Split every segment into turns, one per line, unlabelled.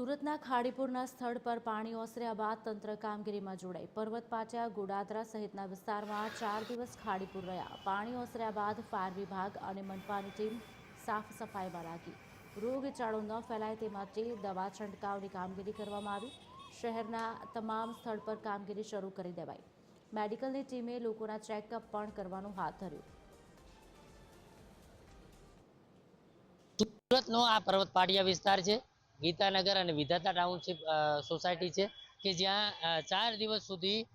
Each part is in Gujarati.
સુરતના ખાડીપુરના સ્થળ પર પાણી ઓસર્યા બાદ તંત્ર કામગીરીમાં જોડાઈ. પર્વત પાટિયા ગોડાદરા સહિતના વિસ્તારમાં ચાર દિવસ ખાડીપુર રહ્યા. પાણી ઓસર્યા બાદ ફાયર વિભાગ અને મનપાની ટીમ સાફ સફાઈમાં લાગી. રોગચાળો ન ફેલાય તે માટે દવા છંટકાવની કામગીરી કરવામાં આવી. શહેરના તમામ સ્થળ પર કામગીરી શરૂ કરી દેવાઈ. મેડિકલની ટીમે લોકોના ચેકઅપ પણ કરવાનું હાથ ધર્યું.
સુરતનો આ પર્વત પાટિયા વિસ્તાર છે. ગીતાનગર અને વિધાતા ટાઉનશીપ સોસાયટી છે કે જ્યાં ચાર દિવસ સુધી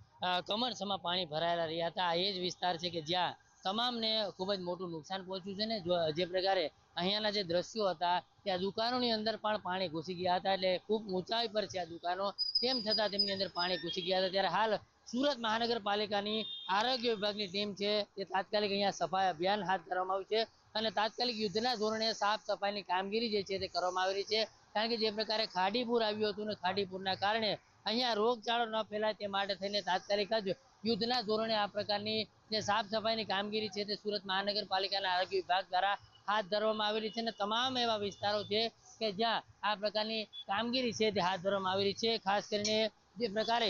કમરસમાં પાણી ભરાયેલા રહ્યા હતા. એ જ વિસ્તાર છે કે જ્યાં તમામને ખૂબ જ મોટું નુકસાન પહોંચ્યું છે ને, જે પ્રકારે અહીંયાના જે દ્રશ્યો હતા, ત્યાં દુકાનોની અંદર પણ પાણી ઘૂસી ગયા હતા. એટલે ખૂબ ઊંચાઈ પર છે આ દુકાનો. તેમ છતાં તેમની અંદર પાણી ઘૂસી ગયા હતા. ત્યારે હાલ સુરત મહાનગરપાલિકાની આરોગ્ય વિભાગની ટીમ છે તે તાત્કાલિક અહીંયા સફાઈ અભિયાન હાથ ધરવામાં આવ્યું છે અને તાત્કાલિક યુદ્ધના ધોરણે સાફ સફાઈની કામગીરી જે છે તે કરવામાં આવી રહી છે. કારણ કે જે પ્રકારે ખાડીપુર આવ્યું હતું ને ખાડીપુરના કારણે અહીંયા રોગચાળો ન ફેલાય તે માટે થઈને તાત્કાલિક જ યુદ્ધના ધોરણે આ પ્રકારની જે સાફ સફાઈની કામગીરી છે તે સુરત મહાનગરપાલિકાના આરોગ્ય વિભાગ દ્વારા હાથ ધરવામાં આવેલી છે અને તમામ એવા વિસ્તારો છે કે જ્યાં આ પ્રકારની કામગીરી છે તે હાથ ધરવામાં આવેલી છે. ખાસ કરીને જે પ્રકારે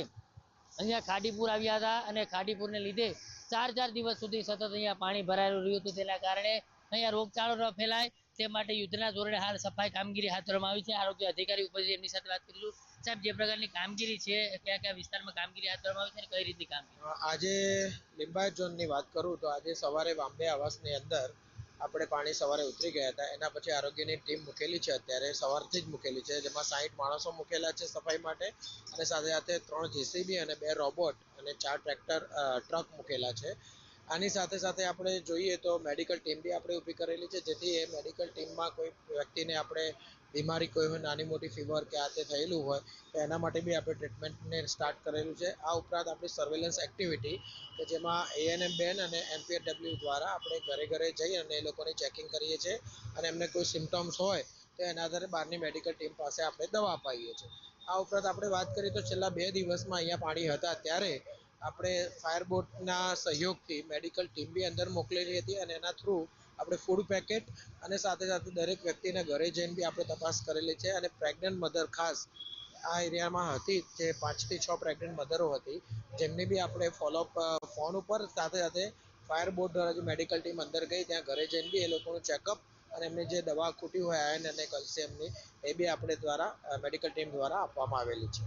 અહીંયા ખાડીપુર આવ્યા હતા અને ખાડીપુરને લીધે ચાર ચાર દિવસ સુધી સતત અહીંયા પાણી ભરાયેલું રહ્યું હતું. તેના કારણે અહીંયા રોગચાળો ન ફેલાય. તે માટે યુદ્ધના ધોરણે હાલ સફાઈ કામગીરી હાથ ધરવામાં આવી છે. આરોગ્ય અધિકારી ઉપરથી એમની સાથે વાત કરીશું સાહેબ, જે પ્રકારની કામગીરી છે, કયા કયા વિસ્તારમાં કામગીરી હાથ ધરવામાં આવી છે કઈ રીતની કામગીરી?
આજે લિંબાયત ઝોનની વાત કરું તો આજે સવારે બાંબે આવાસની અંદર આપણે પાણી સવારે ઉતરી ગયા હતા. એના પછી આરોગ્યની ટીમ મૂકેલી છે અત્યારે, સવારથી જ મૂકેલી છે. જેમાં સાહીઠ માણસો મૂકેલા છે સફાઈ માટે અને સાથે સાથે ત્રણ જેસીબી અને બે રોબોટ અને ચાર ટ્રેક્ટર ટ્રક મૂકેલા છે. આની સાથે સાથે આપણે જોઈએ તો મેડિકલ ટીમ બી આપણે ઊભી કરેલી છે. જેથી એ મેડિકલ ટીમમાં કોઈ વ્યક્તિને આપણે બીમારી, કોઈ નાની મોટી ફીવર કે આ તે થયેલું હોય, તો એના માટે બી આપણે ટ્રીટમેન્ટને સ્ટાર્ટ કરેલું છે. આ ઉપરાંત આપણી સર્વેલન્સ એક્ટિવિટી કે જેમાં એએનએમ બેન અને એમપીએડબલ્યુ દ્વારા આપણે ઘરે ઘરે જઈ અને એ લોકોને ચેકિંગ કરીએ છીએ અને એમને કોઈ સિમ્ટમ્સ હોય, તો એના આધારે બહારની મેડિકલ ટીમ પાસે આપણે દવા અપાઈએ છીએ. આ ઉપરાંત આપણે વાત કરીએ તો છેલ્લા બે દિવસમાં અહીંયા પાણી હતા. ત્યારે આપણે ફાયર સહયોગથી મેડિકલ ટીમ બી અંદર મોકલેલી હતી અને એના થ્રુ આપણે ફૂડ પેકેટ અને સાથે સાથે દરેક વ્યક્તિના ઘરે જઈને બી આપણે તપાસ કરેલી છે અને પ્રેગ્નન્ટ મધર ખાસ આ એરિયામાં હતી જે પાંચથી છ પ્રેગ્નન્ટ મધરો હતી જેમની બી આપણે ફોલોઅપ ફોન ઉપર સાથે સાથે ફાયર દ્વારા જે મેડિકલ ટીમ અંદર ગઈ ત્યાં ઘરે જઈને બી એ લોકોનું ચેકઅપ અને એમને જે દવા ખૂટી હોય આયન અને કેલ્શિયમની એ બી આપણે દ્વારા મેડિકલ ટીમ દ્વારા આપવામાં આવેલી છે.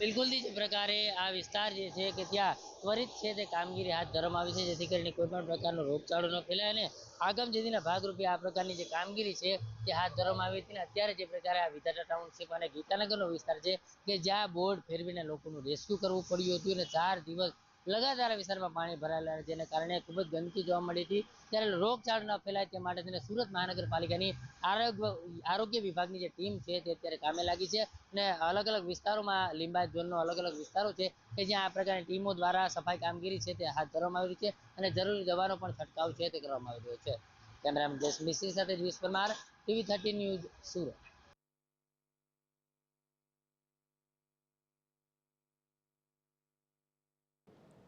બિલકુલથી જે પ્રકારે આ વિસ્તાર જે છે કે ત્યાં ત્વરિત છે તે કામગીરી હાથ ધરવામાં આવી છે, જેથી કરીને કોઈ પણ પ્રકારનો રોગચાળો ન ફેલાય અને આગમ જેદીના ભાગરૂપે આ પ્રકારની જે કામગીરી છે તે હાથ ધરવામાં આવી હતી અત્યારે જે પ્રકારે આ વિધાટા ટાઉનશીપ અને ગીતાનગરનો વિસ્તાર છે કે જ્યાં બોર્ડ ફેરવીને લોકોનું રેસ્ક્યુ કરવું પડ્યું હતું અને ચાર દિવસ લગાતાર વિસ્તારમાં પાણી ભરાયેલા જેને કારણે ખૂબ જ ગંદકી જોવા મળી હતી. ત્યારે રોગચાળો ન ફેલાય તે માટે થઈને સુરત મહાનગરપાલિકાની આરોગ્ય આરોગ્ય વિભાગની જે ટીમ છે તે અત્યારે કામે લાગી છે અને અલગ અલગ વિસ્તારોમાં લીંબાયત ઝોનનો અલગ અલગ વિસ્તારો છે કે જ્યાં આ પ્રકારની ટીમો દ્વારા સફાઈ કામગીરી છે તે હાથ ધરવામાં આવી છે અને જરૂરી દવાનો પણ છંટકાવ છે તે કરવામાં આવી રહ્યો છે. કેમેરામેન જસ મિસ્ત્રી સાથે Jivish Parmar, TV thirty news Surat.